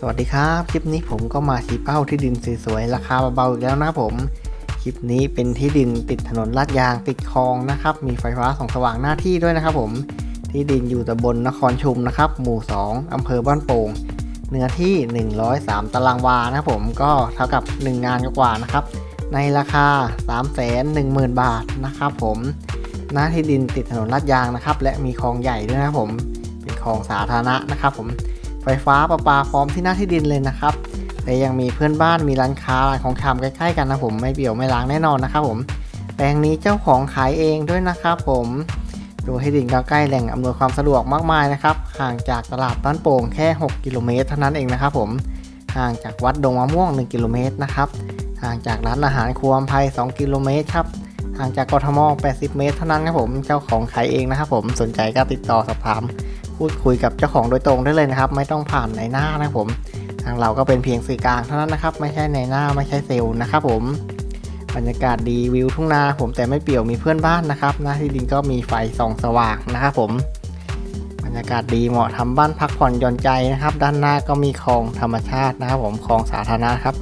สวัสดีครับ คลิปนี้ผมก็มาชี้เป้าที่ดินสวยๆราคาเบาๆอีกแล้วนะผม คลิปนี้เป็นที่ดินติดถนนลาดยางติดคลองนะครับ มีไฟฟ้าส่องสว่างหน้าที่ด้วยนะครับผม ที่ดินอยู่ตำบลนครชุมนะครับ หมู่ 2อำเภอบ้านโป่ง เนื้อที่ 103 ตารางวานะผมก็เท่ากับ 1 งานกว่านะครับ ในราคา 310,000 บาทนะครับผมหน้าที่ดินติดถนนลาดยางนะครับ และมีคลองใหญ่ด้วยนะผม เป็นคลองสาธารณะนะครับผม ไฟฟ้าประปาพร้อมที่หน้าที่ดินเลยนะครับแต่ยังมีเพื่อนบ้านมีร้านค้าร้านของชำใกล้ๆกันนะผมไม่เบี่ยวไม่ล้างแน่นอนนะครับผมแปลงนี้เจ้าของขายเองด้วยนะครับผมดูที่ดินก็ใกล้แหล่งอำนวยความสะดวกมากมายนะครับห่างจากตลาดบ้านโป่งแค่ 6 กิโลเมตรเท่านั้นเองนะครับผมห่างจากวัดดงมะม่วง 1 กิโลเมตรนะครับห่างจากร้านอาหารครัวอภัย 2 กิโลเมตรครับห่างจากกทม 80 เมตรเท่านั้นครับผมเจ้าของขายเองนะครับผมสนใจก็ติดต่อสอบถาม พูดคุยกับเจ้าของโดยตรงได้เลยนะครับ ไม่ต้องผ่านในหน้านะผม ทางเราก็เป็นเพียงสื่อกลางเท่านั้นนะครับ ไม่ใช่ในหน้าไม่ใช่เซลล์นะครับผมบรรยากาศดีวิวทุ่งนาผมแต่ไม่เปี่ยวมีเพื่อนบ้านนะครับหน้าที่ดินก็มีไฟส่องสว่างนะครับผม บรรยากาศดีเหมาะทำบ้านพักผ่อนหย่อนใจนะครับ ด้านหน้าก็มีคลองธรรมชาตินะครับผมคลองสาธารณะครับ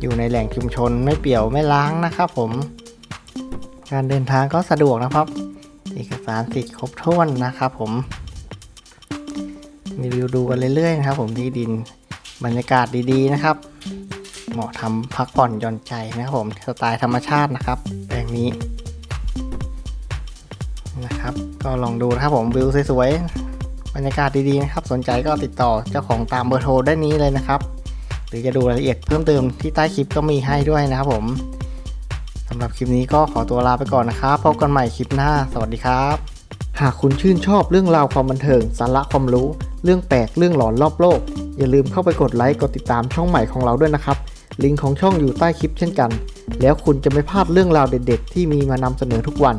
อยู่ในแหล่งชุมชนไม่เปี่ยวไม่ล้างนะครับผมการเดินทางก็สะดวกนะครับ เอกสารสิทธิ์ครบถ้วนนะครับผม มีวิวดูกันเรื่อยๆนะครับ ผมที่ดินบรรยากาศดีๆนะครับ เหมาะทำพักผ่อนหย่อนใจนะครับผมสไตล์ธรรมชาตินะครับแปลงนี้นะครับ ก็ลองดูนะครับผมวิวสวยๆบรรยากาศดีๆนะครับ สนใจก็ติดต่อเจ้าของตามเบอร์โทรได้นี้เลยนะครับ หรือจะดูรายละเอียดเพิ่มเติมที่ใต้คลิปก็มีให้ด้วยนะครับผมสำหรับคลิปนี้ก็ขอตัวลาไปก่อนนะครับ พบกันใหม่คลิปหน้า สวัสดีครับ หากคุณชื่นชอบเรื่องราวความบันเทิง สาระความรู้ เรื่องแปลกเรื่องหลอนรอบโลก อย่าลืมเข้าไปกดไลค์กดติดตามช่องใหม่ของเราด้วยนะครับ ลิงก์ของช่องอยู่ใต้คลิปเช่นกัน แล้วคุณจะไม่พลาดเรื่องราวเด็ด ๆ ที่มีมานำเสนอทุกวัน